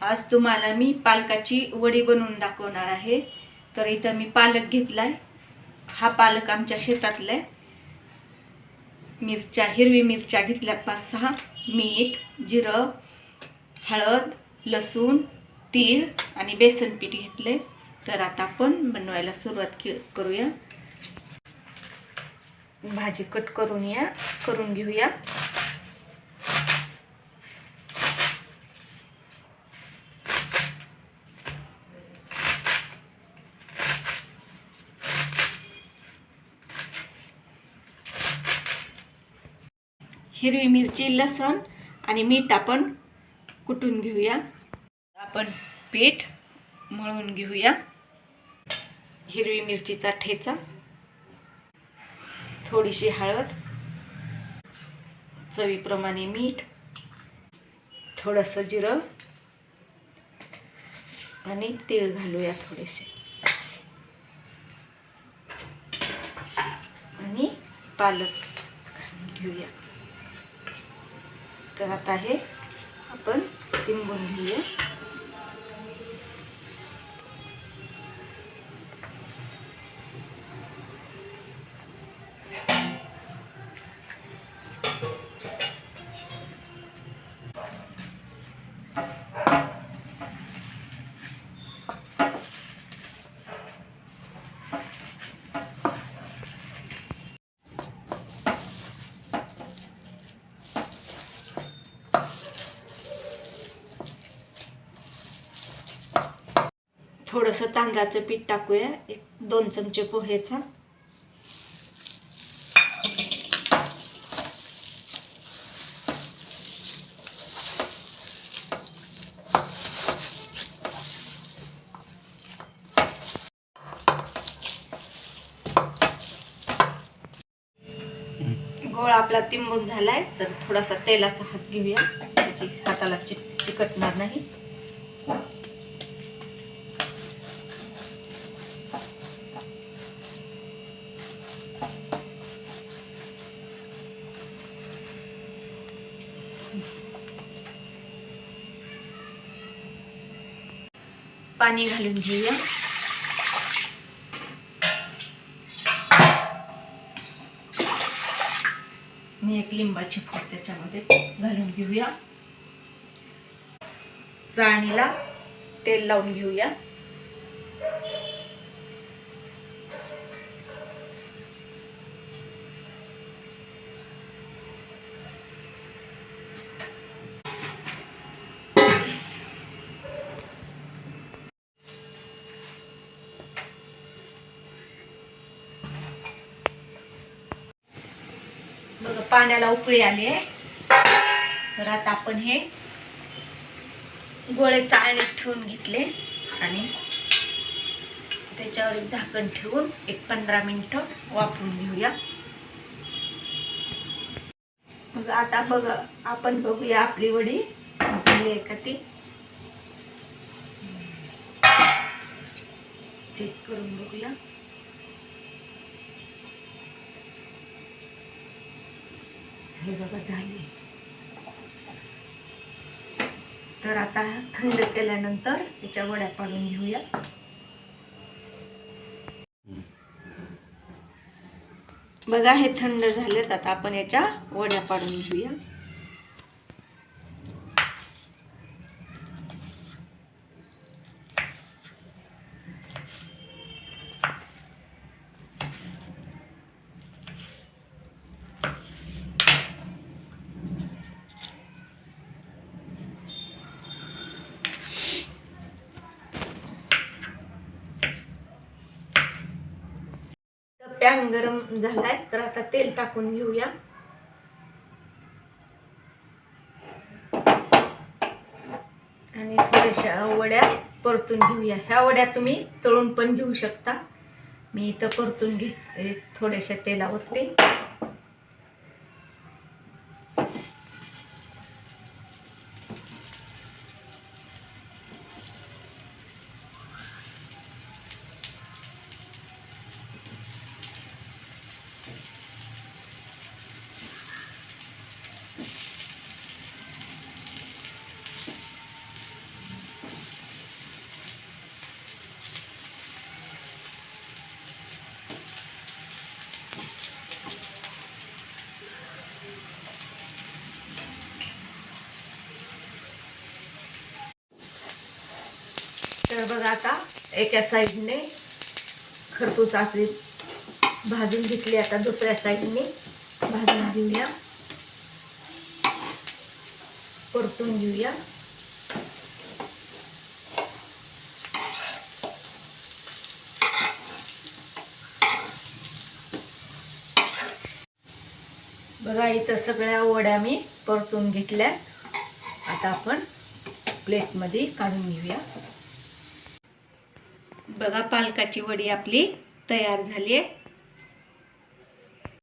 आज तुम्हाला मी पालकाची वडी बनवून दाखवणार आहे. तर इथं मी पालक घेतला आहे हा पालक आमच्या शेतातला आहे मिरच्या हिरवी मिरच्या घेतल्यात पाच सहा. मीठ जिरं हळद लसूण तीळ आणि बेसन पीठ घेतले तर आता आपण बनवायला सुरुवात के करूया. भाजी कट करून या करून घेऊया. हिरवी मिरची लसण आणि मीठ आपण कुटून घेऊया. आपण पीठ मळून घेऊया. हिरवी मिरचीचा ठेचा थोडीशी हळद चवीप्रमाणे मीठ थोडंसं जिरं आणि तीळ घालूया थोडेसे. आणि पालक घेऊया. तर आता हे आपण तिंबून घेऊया. थोडंसं तांदळाचं पीठ टाकूया. एक दोन चमचे पोहेचा गोळा आपला तिंबून झालाय तर थोडासा तेलाचा हात घेऊया. म्हणजे हाताला चिक चिकटणार नाही. पाणी घालून घेऊया. मी एक लिंबाची फोड त्याच्यामध्ये घालून घेऊया. चाळणीला तेल लावून घेऊया. बघा पाण्याला उकळी आली आहे. तर आता आपण हे गोळे चाळणीत ठेवून घेतले आणि त्याच्यावर एक झाकण ठेवून एक पंधरा मिनिट वापरून घेऊया. मग आता बघा आपण बघूया आपली वडी झाली आहे का ती. चेक करून बघूया. हे बघा झाले तर आता थंड केल्यानंतर त्याच्या वड्या पाडून घेऊया. बघा हे थंड झालेत आता आपण याच्या वड्या पाडून घेऊया. पॅन गरम झालाय तर आता तेल टाकून घेऊया. आणि थोड्याशा वड्या परतून घेऊया. ह्या वड्या तुम्ही तळून पण घेऊ शकता. मी इथं परतून घेत थोड्याशा तेलावरती. तर बघा आता एका साईडने खरपूस असे भाजून घेतली आता दुसऱ्या साईडने भाजून घेऊया. परतून घेऊया. बघा इथं सगळ्या वड्या मी परतून घेतल्या. आता आपण प्लेटमध्ये काढून घेऊया. बघा पालकाची वडी आपली तयार झाली आहे.